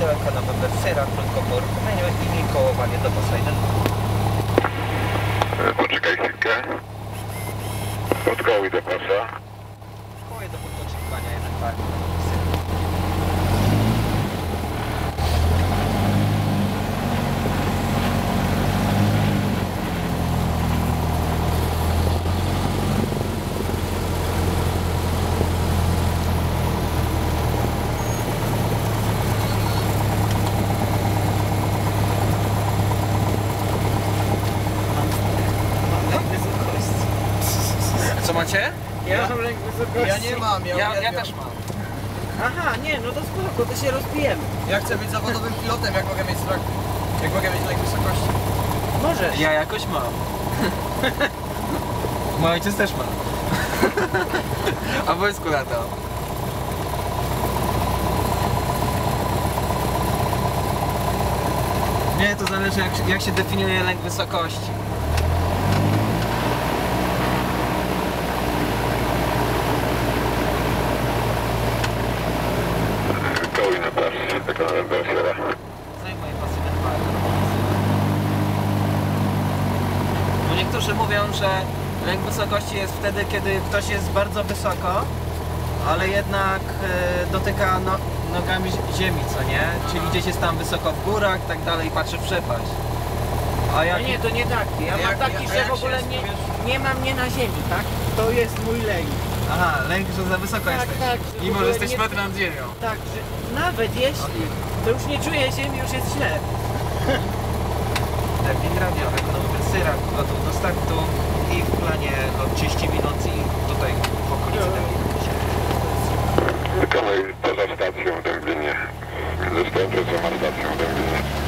Radio Eko November Sierra, krótkobór, menu i kołowanie do Poseidon. Poczekaj chwilkę. Odkołuj do pasa. Koło do punktu oczekiwania 1, Co macie? Ja mam lęk wysokości. Ja nie mam, ja, Ja, ja też mam. Aha, nie, no to spoko, to się rozbijemy. Ja chcę być zawodowym pilotem, jak mogę mieć strach. Jak mogę mieć lęk wysokości. Możesz. Ja jakoś mam. Mój ojciec też ma. A wojsku latał. Nie, to zależy jak, jak się definiuje lęk wysokości. Mówią, że lęk wysokości jest wtedy, kiedy ktoś jest bardzo wysoko, ale jednak e, dotyka no, nogami zi- ziemi, co nie? Czyli gdzieś jest tam wysoko w górach i tak dalej patrzy w przepaść. A A jak nie, to nie taki. Ja A mam jak- taki, że jak w ogóle nie, nie mam mnie na ziemi, tak? To jest mój lęk. Aha, lęk, że za wysoko Tak, jesteś. tak, Mimo, że jesteś nie- metr nad ziemią. Tak, że nawet jeśli, to już nie czuję ziemi, już jest źle. Termin radio, ekonomiczny syrak, poza stacją Dęblinie. Ze stacją a stacją Dęblinie.